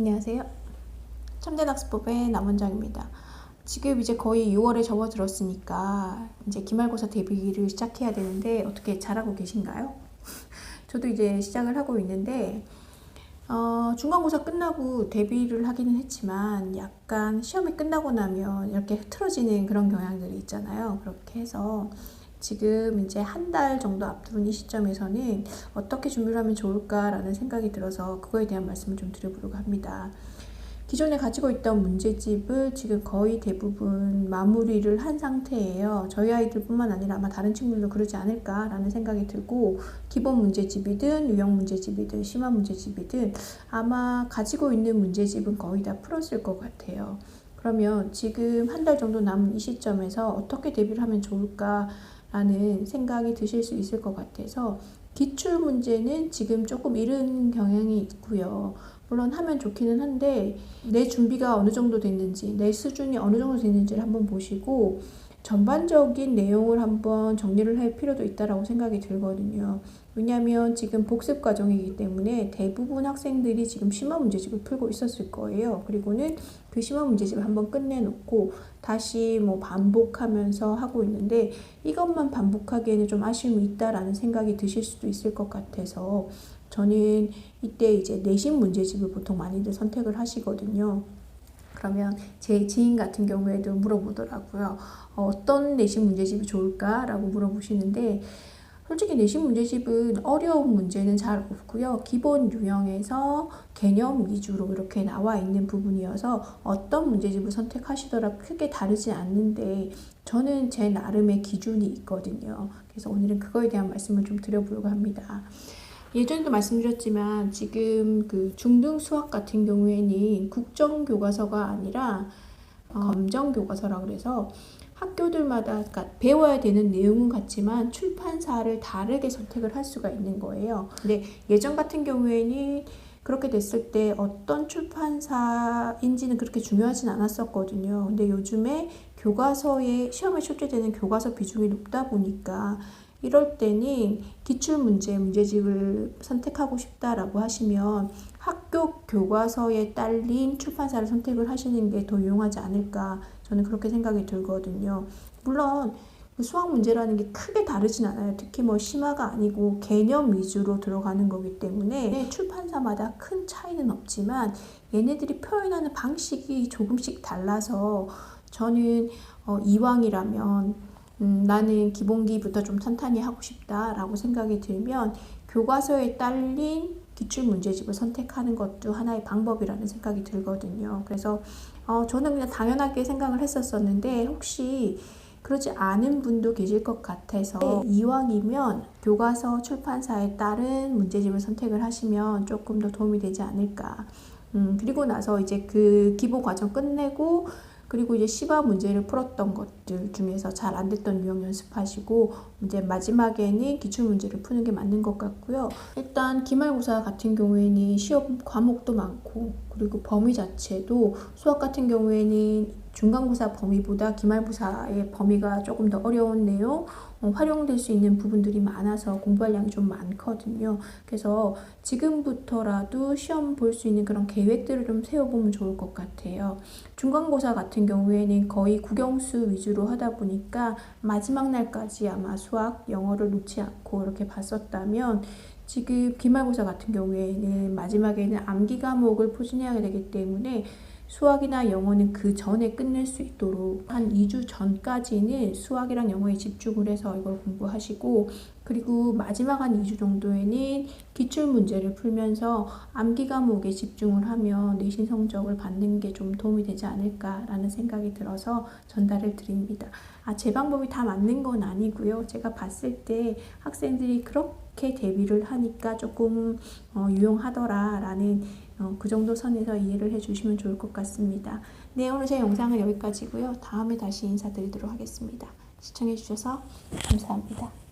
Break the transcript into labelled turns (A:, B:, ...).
A: 안녕하세요. 참대학습법의 남원장입니다. 지금 이제 거의 6월에 접어들었으니까 이제 기말고사 대비를 시작해야 되는데 어떻게 잘하고 계신가요? 저도 이제 시작을 하고 있는데 어, 중간고사 끝나고 대비를 하기는 했지만 약간 시험이 끝나고 나면 이렇게 흐트러지는 그런 경향들이 있잖아요. 그렇게 해서 지금 이제 한 달 정도 앞둔 이 시점에서는 어떻게 준비를 하면 좋을까라는 생각이 들어서 그거에 대한 말씀을 좀 드려보려고 합니다. 기존에 가지고 있던 문제집을 지금 거의 대부분 마무리를 한 상태예요. 저희 아이들뿐만 아니라 아마 다른 친구들도 그러지 않을까라는 생각이 들고 기본 문제집이든 유형 문제집이든 심화 문제집이든 아마 가지고 있는 문제집은 거의 다 풀었을 것 같아요. 그러면 지금 한 달 정도 남은 이 시점에서 어떻게 대비를 하면 좋을까 라는 생각이 드실 수 있을 것 같아서 기출 문제는 지금 조금 이른 경향이 있고요. 물론 하면 좋기는 한데 내 준비가 어느 정도 됐는지 내 수준이 어느 정도 됐는지를 한번 보시고 전반적인 내용을 한번 정리를 할 필요도 있다라고 생각이 들거든요. 왜냐하면 지금 복습 과정이기 때문에 대부분 학생들이 지금 심화 문제집을 풀고 있었을 거예요. 그리고는 그 심화 문제집을 한번 끝내놓고 다시 뭐 반복하면서 하고 있는데 이것만 반복하기에는 좀 아쉬움이 있다라는 생각이 드실 수도 있을 것 같아서 저는 이때 이제 내신 문제집을 보통 많이들 선택을 하시거든요. 그러면 제 지인 같은 경우에도 물어보더라고요. 어, 어떤 내신 문제집이 좋을까라고 물어보시는데 솔직히 내신 문제집은 어려운 문제는 잘 없고요. 기본 유형에서 개념 위주로 이렇게 나와 있는 부분이어서 어떤 문제집을 선택하시더라 크게 다르지 않는데 저는 제 나름의 기준이 있거든요. 그래서 오늘은 그거에 대한 말씀을 좀 드려보려고 합니다. 예전에도 말씀드렸지만 지금 그 중등 수학 같은 경우에는 국정 교과서가 아니라 어, 검정 교과서라 그래서 학교들마다 그러니까 배워야 되는 내용은 같지만 출판사를 다르게 선택을 할 수가 있는 거예요. 근데 예전 같은 경우에는 그렇게 됐을 때 어떤 출판사인지는 그렇게 중요하진 않았었거든요. 근데 요즘에 교과서에 시험에 출제되는 교과서 비중이 높다 보니까 이럴 때는 기출문제, 문제집을 선택하고 싶다라고 하시면 학교 교과서에 딸린 출판사를 선택을 하시는 게 더 유용하지 않을까 저는 그렇게 생각이 들거든요. 물론 그 수학 문제라는 게 크게 다르진 않아요. 특히 뭐 심화가 아니고 개념 위주로 들어가는 거기 때문에 출판사마다 큰 차이는 없지만 얘네들이 표현하는 방식이 조금씩 달라서 저는 어, 이왕이라면 음, 나는 기본기부터 좀 탄탄히 하고 싶다라고 생각이 들면 교과서에 딸린 기출 문제집을 선택하는 것도 하나의 방법이라는 생각이 들거든요. 그래서 어, 저는 그냥 당연하게 생각을 했었었는데 혹시 그러지 않은 분도 계실 것 같아서 이왕이면 교과서 출판사에 따른 문제집을 선택을 하시면 조금 더 도움이 되지 않을까. 음, 그리고 나서 이제 그 기본 과정 끝내고 그리고 이제 시바 문제를 풀었던 것들 중에서 잘 안 됐던 유형 연습하시고 이제 마지막에는 기출 문제를 푸는 게 맞는 것 같고요. 일단 기말고사 같은 경우에는 시험 과목도 많고 그리고 범위 자체도 수학 같은 경우에는 중간고사 범위보다 기말고사의 범위가 조금 더 어려운 내용, 어, 활용될 수 있는 부분들이 많아서 공부할 양이 좀 많거든요. 그래서 지금부터라도 시험 볼 수 있는 그런 계획들을 좀 세워보면 좋을 것 같아요. 중간고사 같은 경우에는 거의 국영수 위주로 하다 보니까 마지막 날까지 아마 수학, 영어를 놓지 않고 이렇게 봤었다면 지금 기말고사 같은 경우에는 마지막에는 암기 과목을 포진해야 되기 때문에 수학이나 영어는 그 전에 끝낼 수 있도록 한 2주 전까지는 수학이랑 영어에 집중을 해서 이걸 공부하시고 그리고 마지막 한 2주 정도에는 기출 문제를 풀면서 암기 과목에 집중을 하면 내신 성적을 받는 게 좀 도움이 되지 않을까라는 생각이 들어서 전달을 드립니다. 아, 제 방법이 다 맞는 건 아니고요. 제가 봤을 때 학생들이 그렇 게 대비를 하니까 조금 어, 유용하더라라는 어, 그 정도 선에서 이해를 해주시면 좋을 것 같습니다. 네, 오늘 제 영상은 여기까지고요. 다음에 다시 인사드리도록 하겠습니다. 시청해주셔서 감사합니다.